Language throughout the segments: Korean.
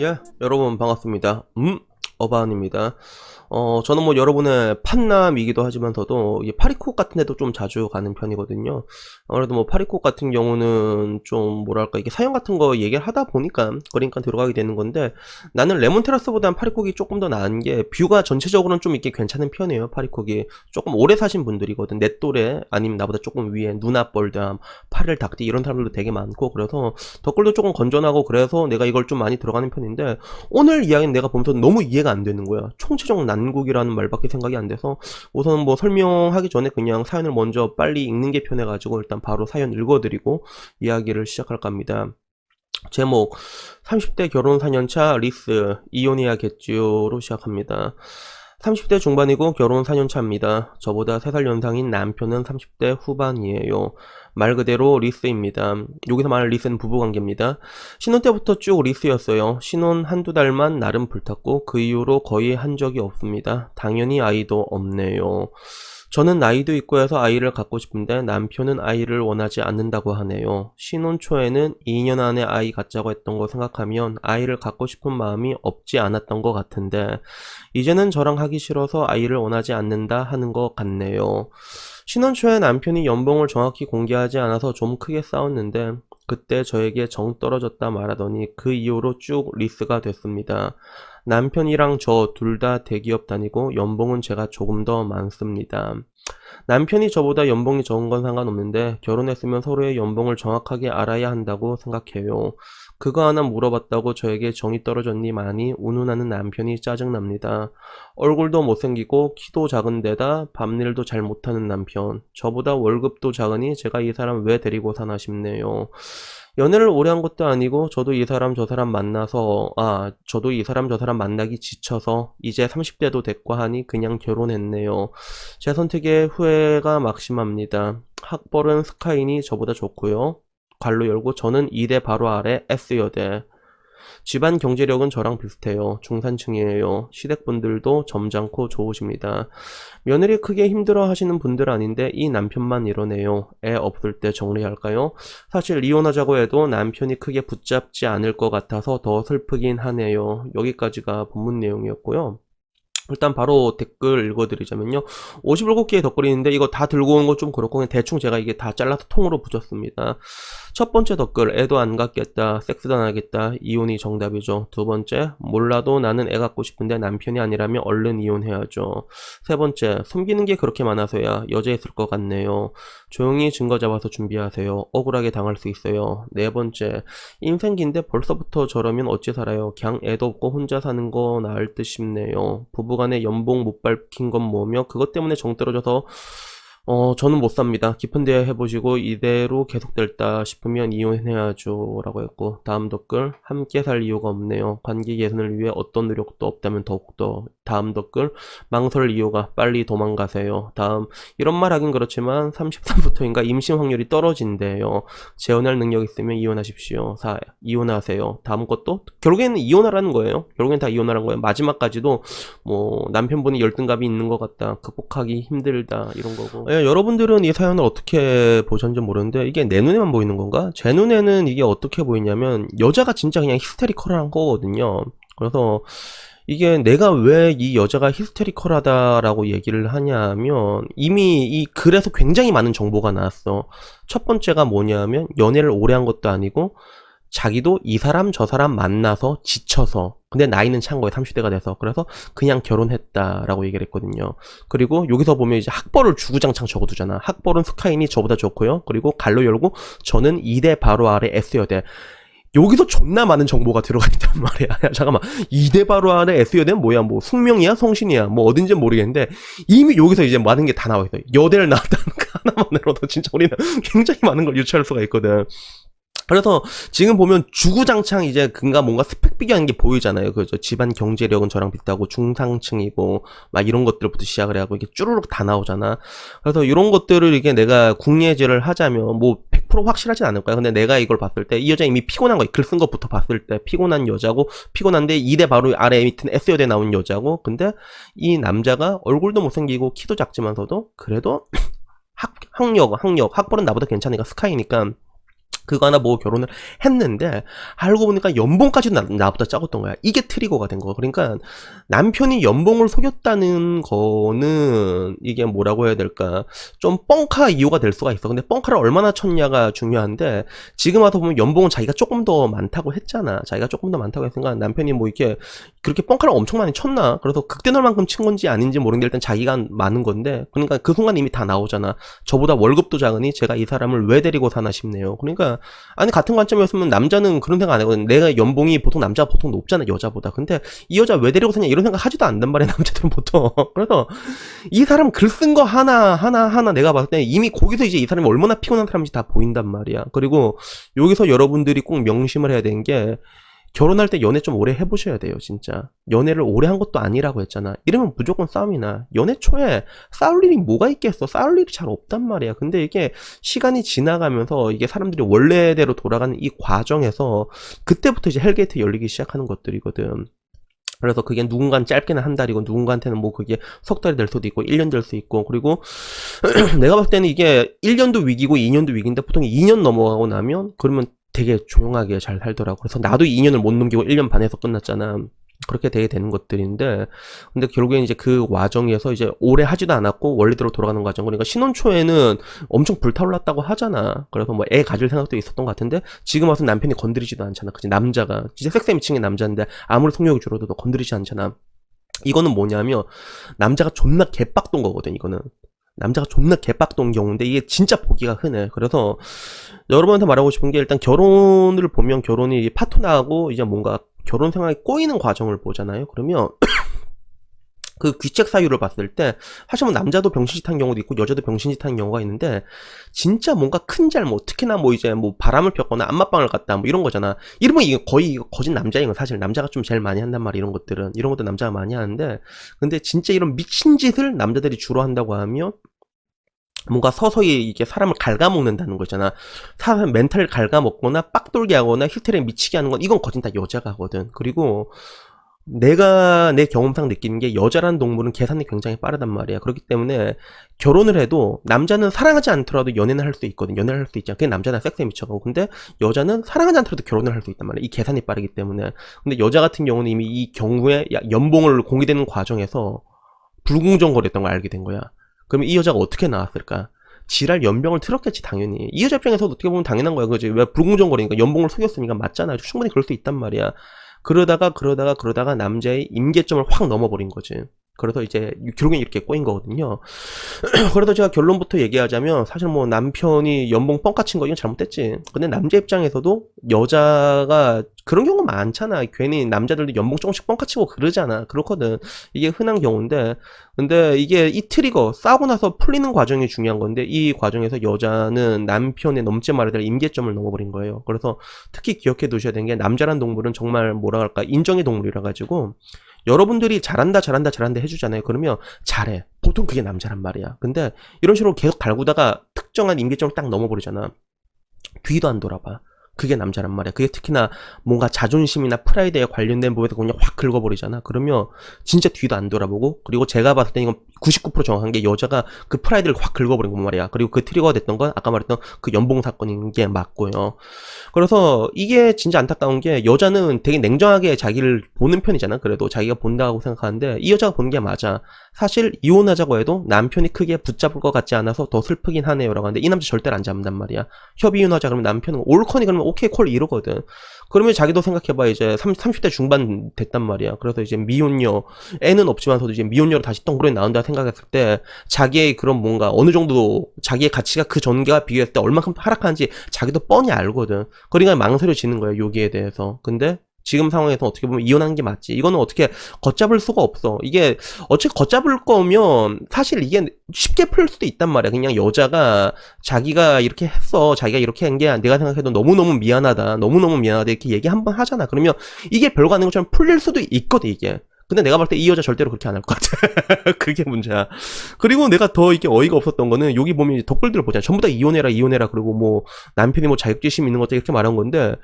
예, 여러분 반갑습니다. 음, 어반입니다. 어, 저는 뭐 여러분의 판남이기도 하지만서도 이 파리콕 같은 데도 좀 자주 가는 편이거든요. 아무래도 뭐 파리콕 같은 경우는 좀 뭐랄까 이게 사연 같은 거 얘기를 하다 보니까 그러니까 들어가게 되는 건데 나는 레몬 테라스보다는 파리콕이 조금 더 나은 게 뷰가 전체적으로는 좀 이렇게 괜찮은 편이에요. 파리콕이 조금 오래 사신 분들이거든. 내 또래 아니면 나보다 조금 위에 누나뻘담, 팔을 닭띠 이런 사람들도 되게 많고 그래서 덧글도 조금 건전하고 그래서 내가 이걸 좀 많이 들어가는 편인데 오늘 이야기는 내가 보면서 너무 이해가 안 되는 거야. 총체적 난 국이라는 말밖에 생각이 안 돼서 우선 뭐 설명하기 전에 그냥 사연을 먼저 빨리 읽는 게 편해가지고 일단 바로 사연 읽어드리고 이야기를 시작할까 합니다. 제목 30대 결혼 4년차 리스 이혼해야겠지요로 시작합니다. 30대 중반이고 결혼 4년 차입니다. 저보다 3살 연상인 남편은 30대 후반이에요. 말 그대로 리스입니다. 여기서 말하는 리스는 부부관계입니다. 신혼 때부터 쭉 리스였어요. 신혼 한두 달만 나름 불탔고 그 이후로 거의 한 적이 없습니다. 당연히 아이도 없네요. 저는 나이도 있고 해서 아이를 갖고 싶은데 남편은 아이를 원하지 않는다고 하네요. 신혼 초에는 2년 안에 아이 갖자고 했던 거 생각하면 아이를 갖고 싶은 마음이 없지 않았던 것 같은데 이제는 저랑 하기 싫어서 아이를 원하지 않는다 하는 것 같네요. 신혼 초에 남편이 연봉을 정확히 공개하지 않아서 좀 크게 싸웠는데 그때 저에게 정 떨어졌다 말하더니 그 이후로 쭉 리스가 됐습니다. 남편이랑 저 둘 다 대기업 다니고 연봉은 제가 조금 더 많습니다. 남편이 저보다 연봉이 적은 건 상관없는데 결혼했으면 서로의 연봉을 정확하게 알아야 한다고 생각해요. 그거 하나 물어봤다고 저에게 정이 떨어졌니 많이 운운하는 남편이 짜증납니다. 얼굴도 못생기고 키도 작은데다 밤일도 잘 못하는 남편. 저보다 월급도 작으니 제가 이 사람 왜 데리고 사나 싶네요. 연애를 오래 한 것도 아니고 저도 이 사람 저 사람 만나서 아 저도 이 사람 저 사람 만나기 지쳐서 이제 30대도 됐고 하니 그냥 결혼했네요. 제 선택에 후회가 막심합니다. 학벌은 스카이니 저보다 좋고요. 관로 열고 저는 2대 바로 아래 S여대. 집안 경제력은 저랑 비슷해요. 중산층이에요. 시댁분들도 점잖고 좋으십니다. 며느리 크게 힘들어 하시는 분들 아닌데 이 남편만 이러네요. 애 없을 때 정리할까요? 사실 이혼하자고 해도 남편이 크게 붙잡지 않을 것 같아서 더 슬프긴 하네요. 여기까지가 본문 내용이었고요. 일단 바로 댓글 읽어드리자면요. 57개의 덧글이 있는데 이거 다 들고 온 거 좀 그렇고 그냥 대충 제가 이게 다 잘라서 통으로 붙였습니다. 첫 번째 덧글 애도 안 갖겠다 섹스도 안 하겠다 이혼이 정답이죠. 두 번째 몰라도 나는 애 갖고 싶은데 남편이 아니라면 얼른 이혼해야죠. 세 번째 숨기는 게 그렇게 많아서야 여자 있을 것 같네요. 조용히 증거 잡아서 준비하세요. 억울하게 당할 수 있어요. 네 번째 인생긴데 벌써부터 저러면 어찌 살아요. 그냥 애도 없고 혼자 사는 거 나을 듯 싶네요. 부부 간에 연봉 못 밝힌 건 뭐며 그것 때문에 정 떨어져서 어 저는 못 삽니다. 깊은 대화 해보시고 이대로 계속될다 싶으면 이혼해야죠 라고 했고 다음 댓글 함께 살 이유가 없네요. 관계 개선을 위해 어떤 노력도 없다면 더욱더 다음 댓글 망설 이유가 빨리 도망가세요. 다음 이런 말 하긴 그렇지만 33부터인가 임신 확률이 떨어진대요. 재혼할 능력 있으면 이혼하십시오. 4. 이혼하세요. 다음 것도 결국에는 이혼하라는 거예요. 결국엔 다 이혼하라는 거예요. 마지막까지도 뭐 남편분이 열등감이 있는 것 같다. 극복하기 힘들다. 이런 거고. 예, 여러분들은 이 사연을 어떻게 보셨는지 모르는데 이게 내 눈에만 보이는 건가? 제 눈에는 이게 어떻게 보이냐면 여자가 진짜 그냥 히스테리컬한 거거든요. 그래서 이게 내가 왜 이 여자가 히스테리컬하다라고 얘기를 하냐면 이미 이 글에서 굉장히 많은 정보가 나왔어. 첫 번째가 뭐냐면 연애를 오래 한 것도 아니고 자기도 이 사람 저 사람 만나서 지쳐서 근데 나이는 찬 거예요 30대가 돼서 그래서 그냥 결혼했다라고 얘기를 했거든요 그리고 여기서 보면 이제 학벌을 주구장창 적어두잖아 학벌은 스카인이 저보다 좋고요 그리고 갈로 열고 저는 2대 바로 아래 S여대 여기서 존나 많은 정보가 들어가 있단 말이야. 야, 잠깐만. 이대 바로 아래 S여대는 뭐야? 뭐 숙명이야? 성신이야? 뭐 어딘지 모르겠는데 이미 여기서 이제 많은 게 다 나와 있어. 여대를 나왔다는 거 하나만으로도 진짜 우리는 굉장히 많은 걸 유추할 수가 있거든. 그래서 지금 보면 주구장창 이제 그가 뭔가 스펙 비교하는 게 보이잖아요. 그죠? 집안 경제력은 저랑 비슷하고 중상층이고 막 이런 것들부터 시작을 해갖고 이게 쭈루룩 다 나오잖아. 그래서 이런 것들을 이게 내가 국내제를 하자면 뭐 100% 확실하진 않을 거야. 근데 내가 이걸 봤을 때 이 여자 이미 피곤한 거야. 글 쓴 것부터 봤을 때 피곤한 여자고 피곤한데 2대 바로 아래 밑은 S여대 나온 여자고 근데 이 남자가 얼굴도 못생기고 키도 작지만서도 그래도 학, 학력, 학력, 학벌은 나보다 괜찮으니까 스카이니까 그거 하나 보고 결혼을 했는데 알고 보니까 연봉까지 나, 나보다 작았던 거야. 이게 트리거가 된 거. 그러니까 남편이 연봉을 속였다는 거는 이게 뭐라고 해야 될까? 좀 뻥카 이유가 될 수가 있어. 근데 뻥카를 얼마나 쳤냐가 중요한데 지금 와서 보면 연봉은 자기가 조금 더 많다고 했잖아. 자기가 조금 더 많다고 했으니까 남편이 뭐 이렇게 그렇게 뻥카를 엄청 많이 쳤나? 그래서 극대노 만큼 친 건지 아닌지 모르는데 일단 자기가 많은 건데 그러니까 그 순간 이미 다 나오잖아. 저보다 월급도 작으니 제가 이 사람을 왜 데리고 사나 싶네요. 그러니까 아니 같은 관점이었으면 남자는 그런 생각 안 하거든. 내가 연봉이 보통 남자가 보통 높잖아 여자보다. 근데 이 여자 왜 데리고 사냐 이런 생각 하지도 않단 말이야 남자들은 보통. 그래서 이 사람 글 쓴 거 하나 하나 하나 내가 봤을 때 이미 거기서 이제 이 사람이 얼마나 피곤한 사람인지 다 보인단 말이야. 그리고 여기서 여러분들이 꼭 명심을 해야 되는 게 결혼할 때 연애 좀 오래 해보셔야 돼요, 진짜. 연애를 오래 한 것도 아니라고 했잖아. 이러면 무조건 싸움이나. 연애 초에 싸울 일이 뭐가 있겠어? 싸울 일이 잘 없단 말이야. 근데 이게 시간이 지나가면서 이게 사람들이 원래대로 돌아가는 이 과정에서 그때부터 이제 헬게이트 열리기 시작하는 것들이거든. 그래서 그게 누군가는 짧게는 한 달이고 누군가한테는 뭐 그게 석 달이 될 수도 있고 1년 될 수 있고 그리고 내가 봤을 때는 이게 1년도 위기고 2년도 위기인데 보통 2년 넘어가고 나면 그러면 되게 조용하게 잘 살더라고. 그래서 나도 2년을 못 넘기고 1년 반에서 끝났잖아. 그렇게 되게 되는 것들인데, 근데 결국엔 이제 그 과정에서 이제 오래 하지도 않았고 원래대로 돌아가는 과정. 그러니까 신혼 초에는 엄청 불타올랐다고 하잖아. 그래서 뭐 애 가질 생각도 있었던 것 같은데, 지금 와서 남편이 건드리지도 않잖아. 그치? 남자가. 진짜 섹스에 미친 게 남자인데, 아무리 성욕이 줄어도 너 건드리지 않잖아. 이거는 뭐냐면, 남자가 존나 개빡돈 거거든, 이거는. 남자가 존나 개빡돈 경우인데 이게 진짜 보기가 흔해. 그래서 여러분한테 말하고 싶은 게 일단 결혼을 보면 결혼이 파트너하고 이제 뭔가 결혼 생활이 꼬이는 과정을 보잖아요. 그러면 그 귀책 사유를 봤을 때 사실 뭐 남자도 병신짓 한 경우도 있고 여자도 병신짓 한 경우가 있는데 진짜 뭔가 큰 잘못 특히나 뭐 이제 뭐 바람을 폈거나 안마방을 갔다 뭐 이런 거잖아 이러면 이게 거의 거짓 남자인 건 사실 남자가 좀 제일 많이 한단 말이야 이런 것들은 이런 것도 남자가 많이 하는데 근데 진짜 이런 미친 짓을 남자들이 주로 한다고 하면 뭔가 서서히 이게 사람을 갉아먹는다는 거잖아. 사람 멘탈을 갉아먹거나 빡돌게 하거나 히스테리에 미치게 하는 건 이건 거진 다 여자가 하거든. 그리고 내가 내 경험상 느끼는 게 여자라는 동물은 계산이 굉장히 빠르단 말이야. 그렇기 때문에 결혼을 해도 남자는 사랑하지 않더라도 연애는 할 수 있거든. 연애를 할 수 있잖아. 그게 남자는 섹스에 미쳐가고. 근데 여자는 사랑하지 않더라도 결혼을 할 수 있단 말이야. 이 계산이 빠르기 때문에. 근데 여자 같은 경우는 이미 이 경우에 야- 연봉을 공개되는 과정에서 불공정거렸던 걸 알게 된 거야. 그러면 이 여자가 어떻게 나왔을까? 지랄 연병을 틀었겠지 당연히 이 여자 입장에서도 어떻게 보면 당연한 거야 그지 왜 불공정거리니까 연봉을 속였으니까 맞잖아 충분히 그럴 수 있단 말이야 그러다가 그러다가 그러다가 남자의 임계점을 확 넘어버린 거지 그래서 이제 결국엔 이렇게 꼬인 거거든요. 그래서 제가 결론부터 얘기하자면 사실 뭐 남편이 연봉 뻥까 친 거 이건 잘못됐지. 근데 남자 입장에서도 여자가 그런 경우 많잖아. 괜히 남자들도 연봉 조금씩 뻥까 치고 그러잖아. 그렇거든. 이게 흔한 경우인데. 근데 이게 이 트리거 싸우고 나서 풀리는 과정이 중요한 건데 이 과정에서 여자는 남편의 넘지 말아야 될 임계점을 넘어버린 거예요. 그래서 특히 기억해 두셔야 되는 게 남자란 동물은 정말 뭐라 할까? 인정의 동물이라 가지고 여러분들이 잘한다 잘한다 잘한다 해주잖아요. 그러면 잘해. 보통 그게 남자란 말이야. 근데 이런 식으로 계속 갈구다가 특정한 임계점을 딱 넘어버리잖아. 뒤도 안 돌아봐. 그게 남자란 말이야. 그게 특히나 뭔가 자존심이나 프라이드에 관련된 부분에서 그냥 확 긁어버리잖아. 그러면 진짜 뒤도 안 돌아보고 그리고 제가 봤을 때 이건 99% 정확한 게 여자가 그 프라이드를 확 긁어버린 건 말이야. 그리고 그 트리거가 됐던 건 아까 말했던 그 연봉 사건인 게 맞고요. 그래서 이게 진짜 안타까운 게 여자는 되게 냉정하게 자기를 보는 편이잖아. 그래도 자기가 본다고 생각하는데 이 여자가 보는 게 맞아. 사실 이혼하자고 해도 남편이 크게 붙잡을 것 같지 않아서 더 슬프긴 하네요 라고 하는데 이 남자 절대로 안 잡는단 말이야. 협의 이혼하자 그러면 남편은 옳거니 그러면 오케이 콜 이러거든. 그러면 자기도 생각해봐 이제 30, 30 대 중반 됐단 말이야. 그래서 이제 미혼녀 애는 없지만서도 이제 미혼녀로 다시 덩그러니 나온다 생각했을 때 자기의 그런 뭔가 어느 정도 자기의 가치가 그 전과 비교했을 때 얼만큼 하락하는지 자기도 뻔히 알거든. 그러니까 망설여지는 거야 여기에 대해서. 근데 지금 상황에서 어떻게 보면 이혼하는 게 맞지. 이거는 어떻게 걷잡을 수가 없어. 이게 어차피 걷잡을 거면 사실 이게 쉽게 풀 수도 있단 말이야. 그냥 여자가 자기가 이렇게 했어. 자기가 이렇게 한 게 내가 생각해도 너무너무 미안하다. 너무너무 미안하다. 이렇게 얘기 한 번 하잖아. 그러면 이게 별거 아닌 것처럼 풀릴 수도 있거든, 이게. 근데 내가 볼 때 이 여자 절대로 그렇게 안 할 것 같아. 그게 문제야. 그리고 내가 더 이게 어이가 없었던 거는 여기 보면 이제 댓글들을 보잖아. 전부 다 이혼해라, 이혼해라. 그리고 뭐 남편이 뭐 자격지심 있는 것들 이렇게 말한 건데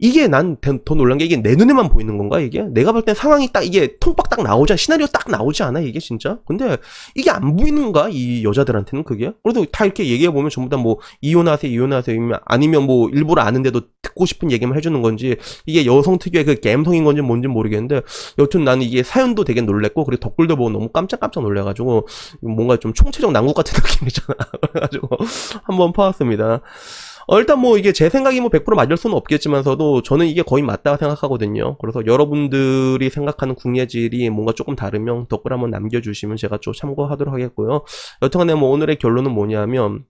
이게 난 더 놀란 게 이게 내 눈에만 보이는 건가 이게? 내가 볼 땐 상황이 딱 이게 통박 딱 나오지 않 시나리오 딱 나오지 않아 이게 진짜? 근데 이게 안 보이는가 이 여자들한테는 그게? 그래도 다 이렇게 얘기해 보면 전부 다 뭐 이혼하세요 이혼하세요 아니면 뭐 일부러 아는데도 듣고 싶은 얘기만 해주는 건지 이게 여성 특유의 그 갬성인 건지 뭔지 모르겠는데 여튼 나는 이게 사연도 되게 놀랬고 그리고 댓글도 보고 너무 깜짝깜짝 놀래가지고 뭔가 좀 총체적 난국 같은 느낌이잖아 그래가지고 한번 파왔습니다. 어, 일단 뭐 이게 제 생각이 뭐 100% 맞을 수는 없겠지만서도 저는 이게 거의 맞다고 생각하거든요. 그래서 여러분들이 생각하는 궁예질이 뭔가 조금 다르면 댓글 한번 남겨주시면 제가 좀 참고하도록 하겠고요. 여튼간에 뭐 오늘의 결론은 뭐냐면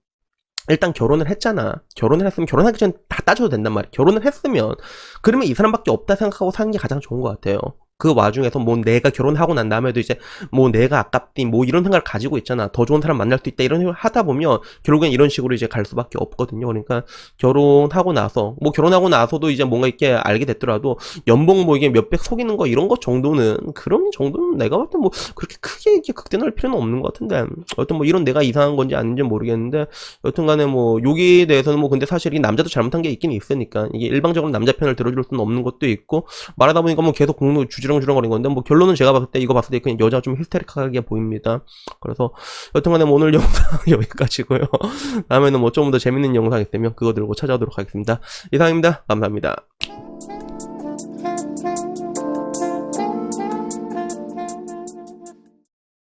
일단 결혼을 했잖아. 결혼을 했으면 결혼하기 전에 다 따져도 된단 말이야. 결혼을 했으면 그러면 이 사람밖에 없다 생각하고 사는 게 가장 좋은 것 같아요. 그 와중에서 뭐 내가 결혼하고 난 다음에도 이제 뭐 내가 아깝디 뭐 이런 생각을 가지고 있잖아. 더 좋은 사람 만날 수 있다 이런 생각을 하다 보면 결국엔 이런 식으로 이제 갈 수밖에 없거든요. 그러니까 결혼하고 나서 뭐 결혼하고 나서도 이제 뭔가 이렇게 알게 됐더라도 연봉 뭐 이게 몇백 속이는 거 이런 것 정도는 그런 정도는 내가 볼 때 뭐 그렇게 크게 이렇게 극대노할 필요는 없는 것 같은데 어떤 뭐 이런 내가 이상한 건지 아닌지 모르겠는데 여튼간에 뭐 여기에 대해서는 뭐 근데 사실 이 남자도 잘못한 게 있긴 있으니까 이게 일방적으로 남자 편을 들어줄 수는 없는 것도 있고 말하다 보니까 뭐 계속 공로 주 지렁주렁거린 건데 뭐 결론은 제가 봤을 때 이거 봤을 때 그냥 여자 좀 히스테릭하게 보입니다. 그래서 여튼간에 뭐 오늘 영상 여기까지고요. 다음에는 뭐 좀 더 재밌는 영상 있으면 그거 들고 찾아오도록 하겠습니다. 이상입니다. 감사합니다.